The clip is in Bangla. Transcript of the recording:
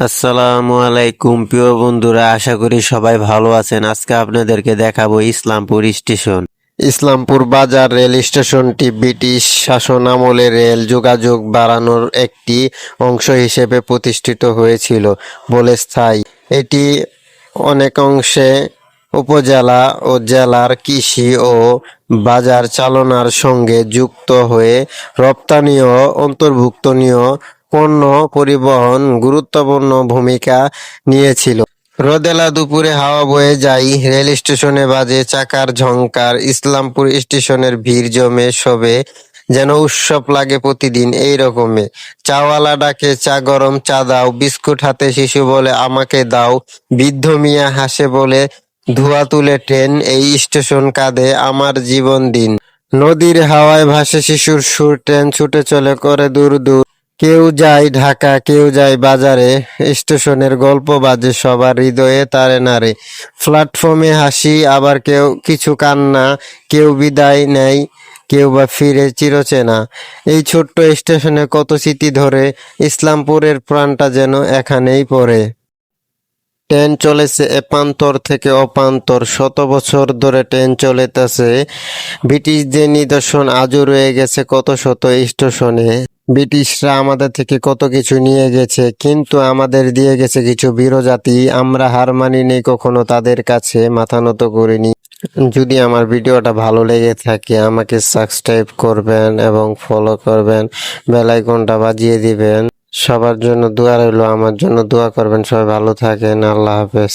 আসসালামু আলাইকুম, প্রিয় বন্ধুরা, আশা করি সবাই ভালো আছেন। আজকে আপনাদেরকে দেখাবো ইসলামপুর স্টেশন। ইসলামপুর বাজার রেল স্টেশনটি ব্রিটিশ শাসন আমলে রেল যোগাযোগ বাড়ানোর একটি অংশ হিসেবে প্রতিষ্ঠিত হয়েছিল বলে স্থায়ী। এটি অনেক অংশে উপজেলা ও জেলার কৃষি ও বাজার চালনার সঙ্গে যুক্ত হয়ে রপ্তানি ও অন্তর্ভুক্তনীয় পণ্য পরিবহন, গুরুত্বপূর্ণ ভূমিকা নিয়েছিল। রোদেলা দুপুরে হাওয়া বয়ে যাই রেল স্টেশনে বাজে চাকার ঝংকার, ইসলামপুর স্টেশনের ভিড় জমে শোবে, যেন উৎসব লাগে প্রতিদিন এই রকমে। চাওয়ালা ডাকে, চা গরম, চা দাও, বিস্কুট হাতে শিশু বলে আমাকে দাও, বৃদ্ধ মিয়া হাসে বলে, ধোয়া তুলে ট্রেন এই স্টেশন কাঁদে আমার জীবন দিন। নদীর হাওয়ায় ভাসে শিশুর সুর ট্রেন ছুটে চলে করে দূর দূর। কেউ যায় ঢাকা, কেউ যায় বাজারে, স্টেশনের গল্প বাজে, সবার হৃদয়ে তারে নারে প্ল্যাটফর্মে হাসি, আবার কেউ কিছু কান্না, কেউ বিদায় নেয়, কেউ বা ফিরে চিরচেনা। এই ছোট্ট স্টেশনে কত স্মৃতি ধরে, ইসলামপুরের প্রাণটা যেন এখানেই পড়ে। ট্রেন চলেছে এপান্তর থেকে অপান্তর, শত বছর ধরে ট্রেন চলেতেছে। ব্রিটিশদের নিদর্শন আজও রয়ে গেছে কত শত স্টেশনে। ব্রিটিশরা আমাদের থেকে কত কিছু নিয়ে গেছে, কিন্তু আমাদের দিয়ে গেছে কিছু বীরজাতি। আমরা হার মানিনি, কখনো তাদের কাছে মাথা নত করিনি। যদি আমার ভিডিওটা ভালো লেগে থাকে, আমাকে সাবস্ক্রাইব করবেন এবং ফলো করবেন বেল আইকনটা বাজিয়ে দিবেন। সবার জন্য দোয়া রইল, আমার জন্য দোয়া করবেন। সবাই ভালো থাকেন, আল্লাহ হাফেজ।